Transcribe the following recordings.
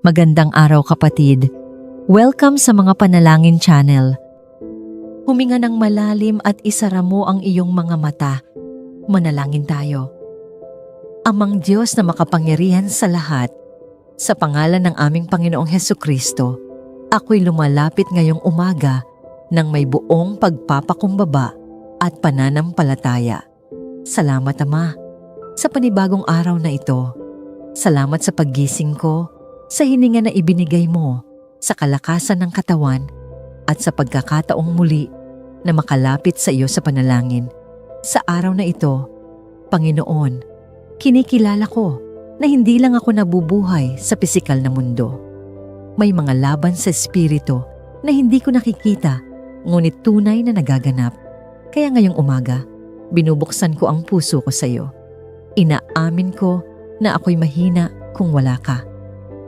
Magandang araw kapatid. Welcome sa mga panalangin channel. Huminga ng malalim at isara mo ang iyong mga mata. Manalangin tayo. Amang Diyos na makapangyarihan sa lahat, sa pangalan ng aming Panginoong Heso Kristo, ako'y lumalapit ngayong umaga ng may buong pagpapakumbaba at pananampalataya. Salamat Ama sa panibagong araw na ito. Salamat sa paggising ko, sa hininga na ibinigay mo, sa kalakasan ng katawan, at sa pagkakataong muli na makalapit sa iyo sa panalangin. Sa araw na ito, Panginoon, kinikilala ko na hindi lang ako nabubuhay sa pisikal na mundo. May mga laban sa espiritu na hindi ko nakikita, ngunit tunay na nagaganap. Kaya ngayong umaga, binubuksan ko ang puso ko sa iyo. Inaamin ko na ako'y mahina kung wala ka.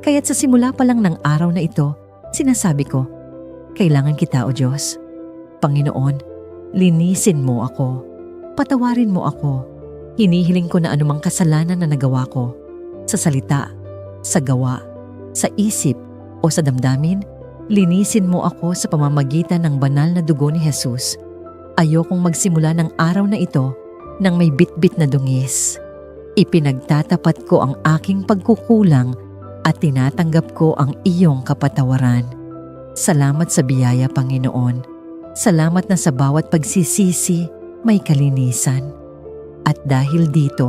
Kaya't sa simula pa lang ng araw na ito, sinasabi ko, kailangan kita o Diyos. Panginoon, linisin mo ako. Patawarin mo ako. Hinihiling ko na anumang kasalanan na nagawa ko. Sa salita, sa gawa, sa isip o sa damdamin, linisin mo ako sa pamamagitan ng banal na dugo ni Jesus. Ayokong magsimula ng araw na ito nang may bitbit na dungis. Ipinagtatapat ko ang aking pagkukulang at tinatanggap ko ang iyong kapatawaran. Salamat sa biyaya, Panginoon. Salamat na sa bawat pagsisisi may kalinisan. At dahil dito,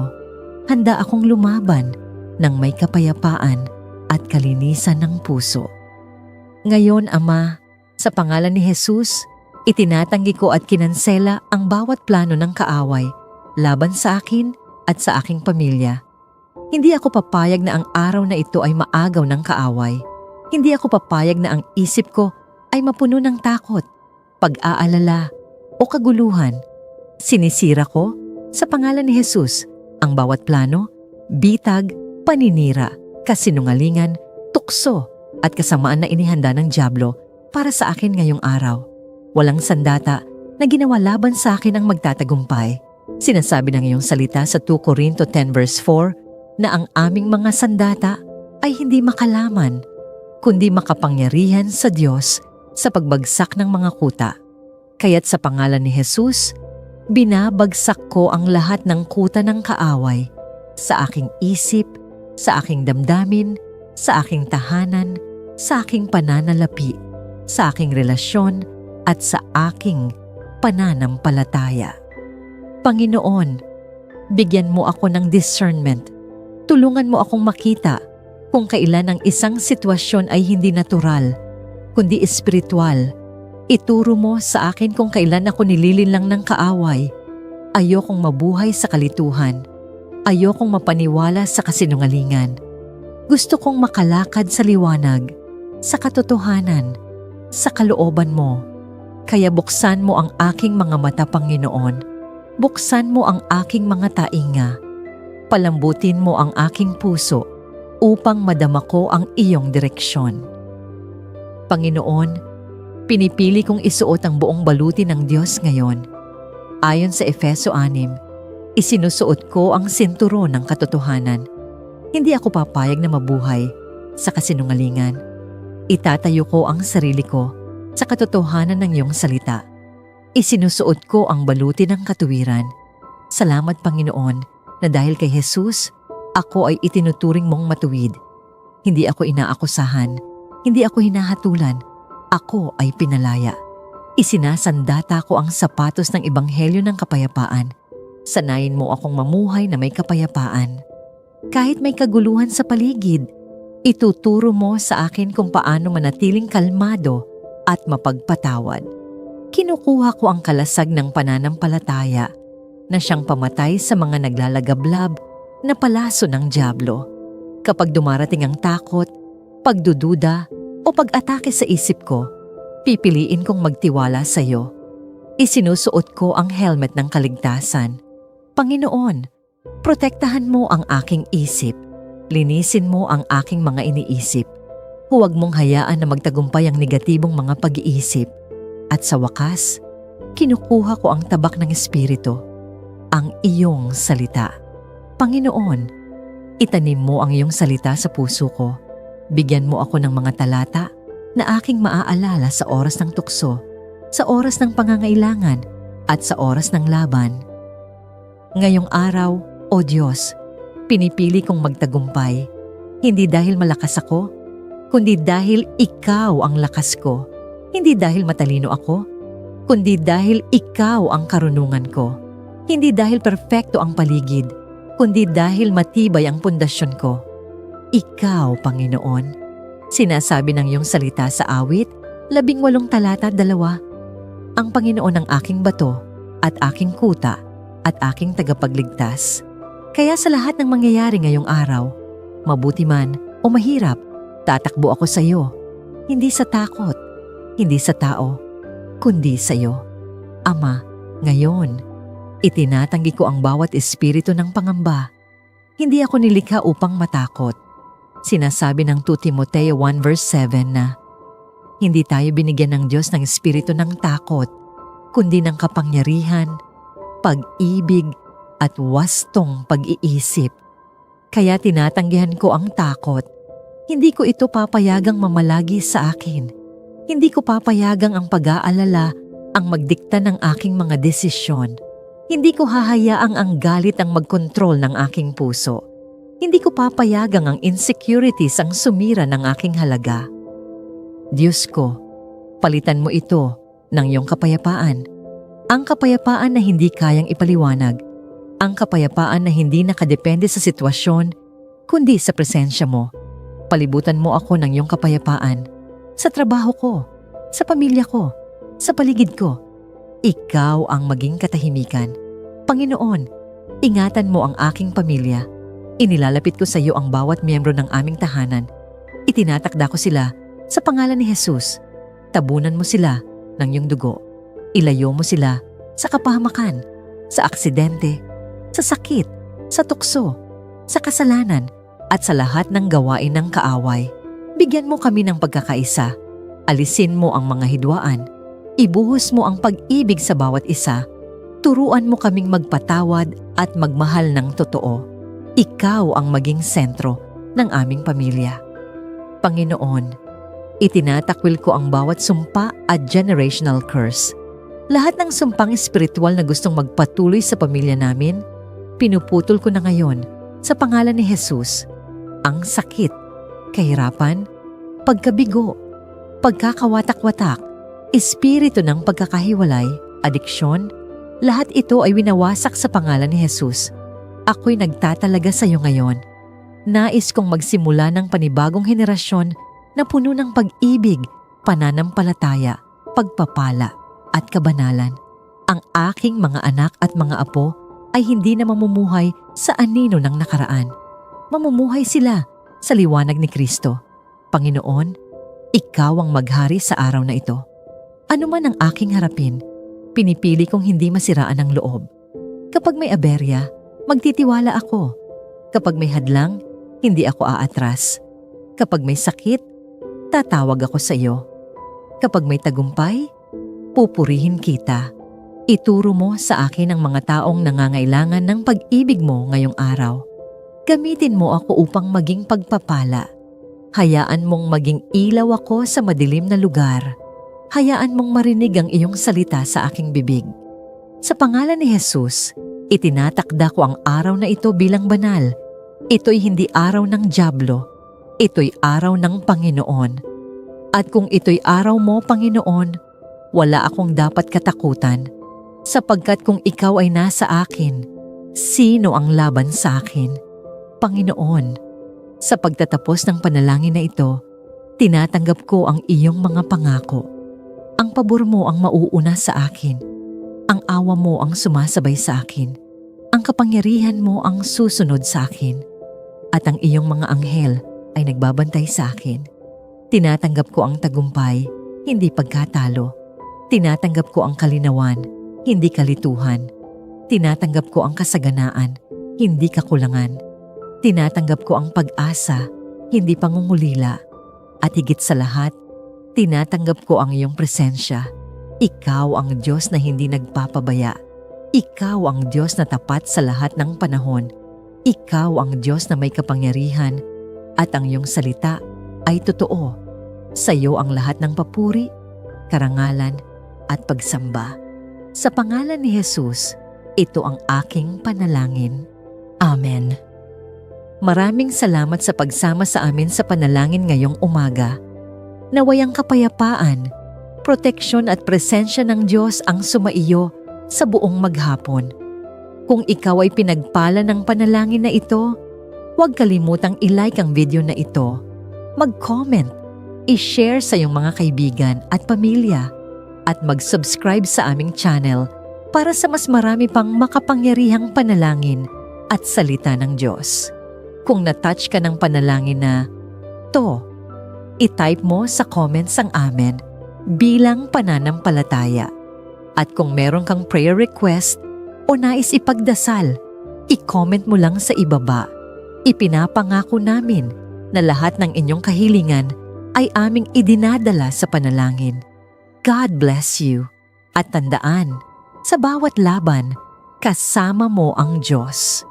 handa akong lumaban ng may kapayapaan at kalinisan ng puso. Ngayon, Ama, sa pangalan ni Jesus, itinatanggi ko at kinansela ang bawat plano ng kaaway laban sa akin at sa aking pamilya. Hindi ako papayag na ang araw na ito ay maagaw ng kaaway. Hindi ako papayag na ang isip ko ay mapuno ng takot, pag-aalala o kaguluhan. Sinisira ko sa pangalan ni Jesus ang bawat plano, bitag, paninira, kasinungalingan, tukso at kasamaan na inihanda ng Diablo para sa akin ngayong araw. Walang sandata na ginawa laban sa akin ang magtatagumpay. Sinasabi ng iyong salita sa 2 Corinto 10 verse 4 na ang aming mga sandata ay hindi makalaman, kundi makapangyarihan sa Diyos sa pagbagsak ng mga kuta. Kaya't sa pangalan ni Jesus, binabagsak ko ang lahat ng kuta ng kaaway sa aking isip, sa aking damdamin, sa aking tahanan, sa aking pananalapi, sa aking relasyon, at sa aking pananampalataya. Panginoon, bigyan mo ako ng discernment. Tulungan mo akong makita kung kailan ang isang sitwasyon ay hindi natural, kundi espiritual. Ituro mo sa akin kung kailan ako nililinlang ng kaaway. Ayokong mabuhay sa kalituhan. Ayokong mapaniwala sa kasinungalingan. Gusto kong makalakad sa liwanag, sa katotohanan, sa kalooban mo. Kaya buksan mo ang aking mga mata, Panginoon buksan mo ang aking mga tainga. Palambutin mo ang aking puso upang madama ko ang iyong direksyon. Panginoon, pinipili kong isuot ang buong baluti ng Diyos ngayon. Ayon sa Efeso 6, isinusuot ko ang sinturon ng katotohanan. Hindi ako papayag na mabuhay sa kasinungalingan. Itatayo ko ang sarili ko sa katotohanan ng iyong salita Isinusuot ko ang baluti ng katuwiran. Salamat Panginoon na dahil kay Jesus, ako ay itinuturing mong matuwid. Hindi ako inaakusahan, hindi ako hinahatulan, ako ay pinalaya. Isinasandata ko ang sapatos ng ebanghelyo ng kapayapaan. Sanayin mo akong mamuhay na may kapayapaan. Kahit may kaguluhan sa paligid, ituturo mo sa akin kung paano manatiling kalmado at mapagpatawad kinukuha ko ang kalasag ng pananampalataya na siyang pamatay sa mga naglalagablab na palaso ng Diablo. Kapag dumarating ang takot, pagdududa o pag-atake sa isip ko, pipiliin kong magtiwala sa iyo. Isinusuot ko ang helmet ng kaligtasan. Panginoon, protektahan mo ang aking isip. Linisin mo ang aking mga iniisip. Huwag mong hayaan na magtagumpay ang negatibong mga pag-iisip at sa wakas, kinukuha ko ang tabak ng Espiritu, ang iyong salita. Panginoon, itanim mo ang iyong salita sa puso ko. Bigyan mo ako ng mga talata na aking maaalala sa oras ng tukso, sa oras ng pangangailangan, at sa oras ng laban. Ngayong araw, O Diyos, pinipili kong magtagumpay, hindi dahil malakas ako, kundi dahil Ikaw ang lakas ko. Hindi dahil matalino ako, kundi dahil Ikaw ang karunungan ko. Hindi dahil perpekto ang paligid, kundi dahil matibay ang pundasyon ko. Ikaw, Panginoon. Sinasabi ng iyong salita sa awit, labing walong talata dalawa. Ang Panginoon ang aking bato at aking kuta at aking tagapagligtas. Kaya sa lahat ng mangyayari ngayong araw, mabuti man o mahirap, tatakbo ako sa iyo. Hindi sa takot, hindi sa tao, kundi sa iyo. Ama, ngayon, itinatanggi ko ang bawat espiritu ng pangamba. Hindi ako nilikha upang matakot. Sinasabi ng 2 Timoteo 1 verse 7 na, Hindi tayo binigyan ng Diyos ng espiritu ng takot, kundi ng kapangyarihan, pag-ibig, at wastong pag-iisip. Kaya tinatanggihan ko ang takot. Hindi ko ito papayagang mamalagi sa akin. Hindi ko papayagang ang pag-aalala ang magdikta ng aking mga desisyon. Hindi ko hahayaang ang galit ang magkontrol ng aking puso. Hindi ko papayagang ang insecurities ang sumira ng aking halaga. Diyos ko, palitan mo ito ng iyong kapayapaan. Ang kapayapaan na hindi kayang ipaliwanag. Ang kapayapaan na hindi nakadepende sa sitwasyon, kundi sa presensya mo. Palibutan mo ako ng iyong kapayapaan. Sa trabaho ko, sa pamilya ko, sa paligid ko. Ikaw ang maging katahimikan. Panginoon, ingatan mo ang aking pamilya. Inilalapit ko sa iyo ang bawat miyembro ng aming tahanan. Itinatakda ko sila sa pangalan ni Jesus. Tabunan mo sila ng iyong dugo. Ilayo mo sila sa kapahamakan, sa aksidente, sa sakit, sa tukso, sa kasalanan, at sa lahat ng gawain ng kaaway. Bigyan mo kami ng pagkakaisa. Alisin mo ang mga hidwaan. Ibuhos mo ang pag-ibig sa bawat isa. Turuan mo kaming magpatawad at magmahal ng totoo. Ikaw ang maging sentro ng aming pamilya. Panginoon, itinatakwil ko ang bawat sumpa at generational curse. Lahat ng sumpang espiritual na gustong magpatuloy sa pamilya namin, pinuputol ko na ngayon sa pangalan ni Jesus. Ang sakit, kahirapan, pagkabigo, pagkakawatak-watak, espiritu ng pagkakahiwalay, adiksyon, lahat ito ay winawasak sa pangalan ni Jesus. Ako'y nagtatalaga sa iyo ngayon. Nais kong magsimula ng panibagong henerasyon na puno ng pag-ibig, pananampalataya, pagpapala, at kabanalan. Ang aking mga anak at mga apo ay hindi na mamumuhay sa anino ng nakaraan. Mamumuhay sila sa liwanag ni Kristo. Panginoon, ikaw ang maghari sa araw na ito. Ano man ang aking harapin, pinipili kong hindi masiraan ang loob. Kapag may aberya, magtitiwala ako. Kapag may hadlang, hindi ako aatras. Kapag may sakit, tatawag ako sa iyo. Kapag may tagumpay, pupurihin kita. Ituro mo sa akin ang mga taong nangangailangan ng pag-ibig mo ngayong araw. Gamitin mo ako upang maging pagpapala Hayaan mong maging ilaw ako sa madilim na lugar. Hayaan mong marinig ang iyong salita sa aking bibig. Sa pangalan ni Jesus, itinatakda ko ang araw na ito bilang banal. Ito'y hindi araw ng Diablo. Ito'y araw ng Panginoon. At kung ito'y araw mo, Panginoon, wala akong dapat katakutan. Sapagkat kung ikaw ay nasa akin, sino ang laban sa akin? Panginoon, sa pagtatapos ng panalangin na ito, tinatanggap ko ang iyong mga pangako. Ang pabor mo ang mauuna sa akin. Ang awa mo ang sumasabay sa akin. Ang kapangyarihan mo ang susunod sa akin. At ang iyong mga anghel ay nagbabantay sa akin. Tinatanggap ko ang tagumpay, hindi pagkatalo. Tinatanggap ko ang kalinawan, hindi kalituhan. Tinatanggap ko ang kasaganaan, hindi kakulangan Tinatanggap ko ang pag-asa, hindi pangungulila. At higit sa lahat, tinatanggap ko ang iyong presensya. Ikaw ang Diyos na hindi nagpapabaya. Ikaw ang Diyos na tapat sa lahat ng panahon. Ikaw ang Diyos na may kapangyarihan at ang iyong salita ay totoo. Sa iyo ang lahat ng papuri, karangalan, at pagsamba. Sa pangalan ni Jesus, ito ang aking panalangin. Amen. Maraming salamat sa pagsama sa amin sa panalangin ngayong umaga. Nawayang kapayapaan, proteksyon at presensya ng Diyos ang sumaiyo sa buong maghapon. Kung ikaw ay pinagpala ng panalangin na ito, huwag kalimutang ilike ang video na ito, mag-comment, i-share sa iyong mga kaibigan at pamilya, at mag-subscribe sa aming channel para sa mas marami pang makapangyarihang panalangin at salita ng Diyos. Kung na-touch ka ng panalangin na, to, i-type mo sa comments ang amen bilang pananampalataya. At kung meron kang prayer request o nais ipagdasal, i-comment mo lang sa ibaba. Ipinapangako namin na lahat ng inyong kahilingan ay aming idinadala sa panalangin. God bless you. At tandaan, sa bawat laban, kasama mo ang Diyos.